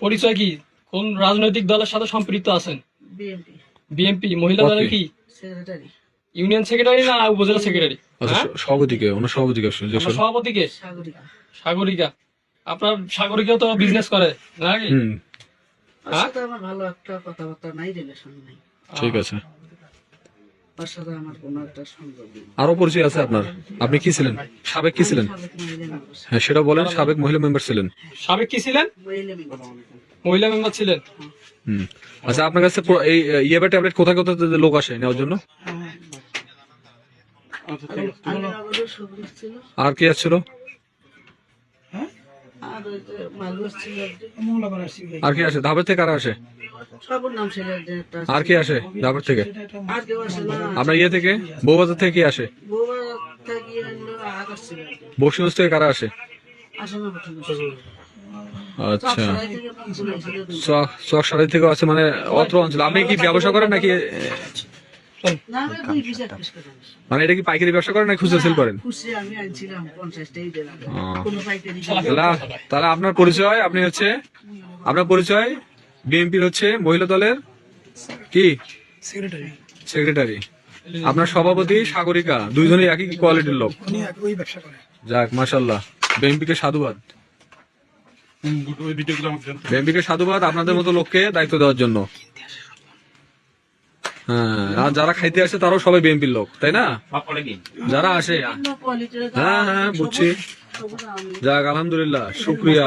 পরিচয় কি? কোন রাজনৈতিক দলের সাথে সম্পৃক্ত আছেন? বিএনপি। মহিলা দলের কি? ইউনিয়ন সেক্রেটারি না উপজেলা সেক্রেটারি? আচ্ছা সভাপতিকে ওনার সভাপতিকে সভাপতিকে? সাগরিকা। সাগরিকা। আপনার সাগরিকা তো বিজনেস করে নাকি হুম। হ্যাঁ? আমার ভালো একটা কথাবার্তা নাই রিলেশন নাই। ঠিক আছে। ওর সাথে আমার কোনো একটা সংযোগ আরও পরিচয় আছে আপনার? আপনি কি ছিলেন? সাবেক কি ছিলেন? হ্যাঁ সেটা বলেন সাবেক মহিলা মেম্বার ছিলেন। সাবেক কি ছিলেন? মহিলা মেম্বার ছিলেন? হুম। আচ্ছা আপনার কাছে এই ইয়েবা ট্যাবলেট কোথায় কোথায় লোক আসে নেওয়ার জন্য? ছিল আর কি আসছিল? আর ওই যে মালবাস ছিল একজন। আর কি আসে? ধাবের থেকে কারা আসে? আর কি আসে? ধাপের থেকে? আপনার ইয়ে থেকে? বউবাজার থেকে কি আসে। বক্সিগঞ্জ থেকে কারা আসে? আচ্ছা। চক সারাই থেকে আছে মানে অত্র অঞ্চল। আপনি কি ব্যবসা করেন নাকি। মানে এটা কি পাইকারি ব্যবসা করেন নাকি খুচরা সেল করেন? তাহলে আপনার পরিচয় আপনি হচ্ছে আপনার পরিচয়? বিএনপির হচ্ছে মহিলা দলের কি? সেক্রেটারি সেক্রেটারি আপনার সভাপতি সাগরিকা দুইজনই একই কোয়ালিটির লোক। ওই ব্যবসা করে। যাক মাশাল্লাহ বিএনপিকে সাধুবাদ। বিএনপিকে সাধুবাদ আপনাদের মতো লোককে দায়িত্ব দেওয়ার জন্য। হ্যাঁ আর যারা খাইতে আসে তারাও সবাই বিএনপির লোক তাই না? যারা আসে। হ্যাঁ হ্যাঁ বুঝছি। যাক আলহামদুলিল্লাহ শুক্রিয়া।